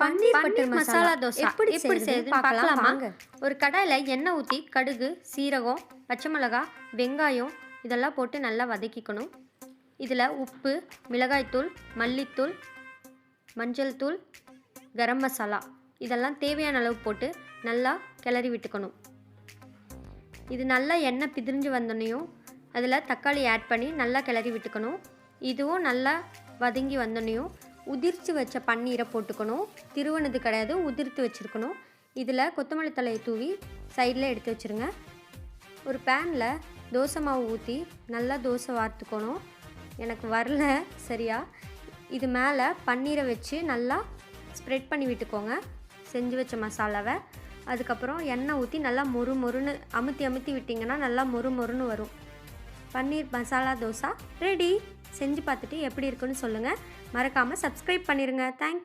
பன்னீர் butter masala. Dosa. எப்படி எப்படி செய்யுதுன்னு பார்க்கலாம் வாங்க. ஒரு கடாயில் எண்ணெய் ஊற்றி கடுகு சீரகம் பச்சை மிளகாய் வெங்காயம் இதெல்லாம் போட்டு நல்லா வதக்கிக்கணும். இதில் உப்பு மிளகாய்த்தூள் மல்லித்தூள் மஞ்சள் தூள் கரம் மசாலா. இதெல்லாம் தேவையான அளவு போட்டு நல்லா கிளறி விட்டுக்கணும். இது நல்லா எண்ணெய் பிதிரிஞ்சு வந்தோடனையும் அதில் தக்காளி ஆட் பண்ணி நல்லா கிளறி விட்டுக்கணும். இதுவும் நல்லா வதங்கி வந்தோடனையும் உதிர்த்து வச்ச பன்னீரை போட்டுக்கணும். திருவனது கிடையாது உதிர்த்து வச்சுருக்கணும். இதில் கொத்தமல்லி தலையை தூவி சைடில் எடுத்து வச்சுருங்க. ஒரு பேனில் தோசை மாவு ஊற்றி நல்லா தோசை வார்த்துக்கணும். எனக்கு வரல சரியா? இது மேலே பன்னீரை வச்சு நல்லா ஸ்ப்ரெட் பண்ணி விட்டுக்கோங்க. செஞ்சு வச்ச மசாலாவை. அதுக்கப்புறம் எண்ணெய் ஊற்றி நல்லா மொறு மொறுன்னு அமுத்தி அமுத்தி விட்டிங்கன்னா நல்லா மொறு மொறுன்னு வரும். பன்னீர் மசாலா தோசை ரெடி. செஞ்சு பார்த்துட்டு எப்படி இருக்குன்னு சொல்லுங்கள் மறக்காமல் சப்ஸ்கிரைப் பண்ணிடுங்க தேங்க்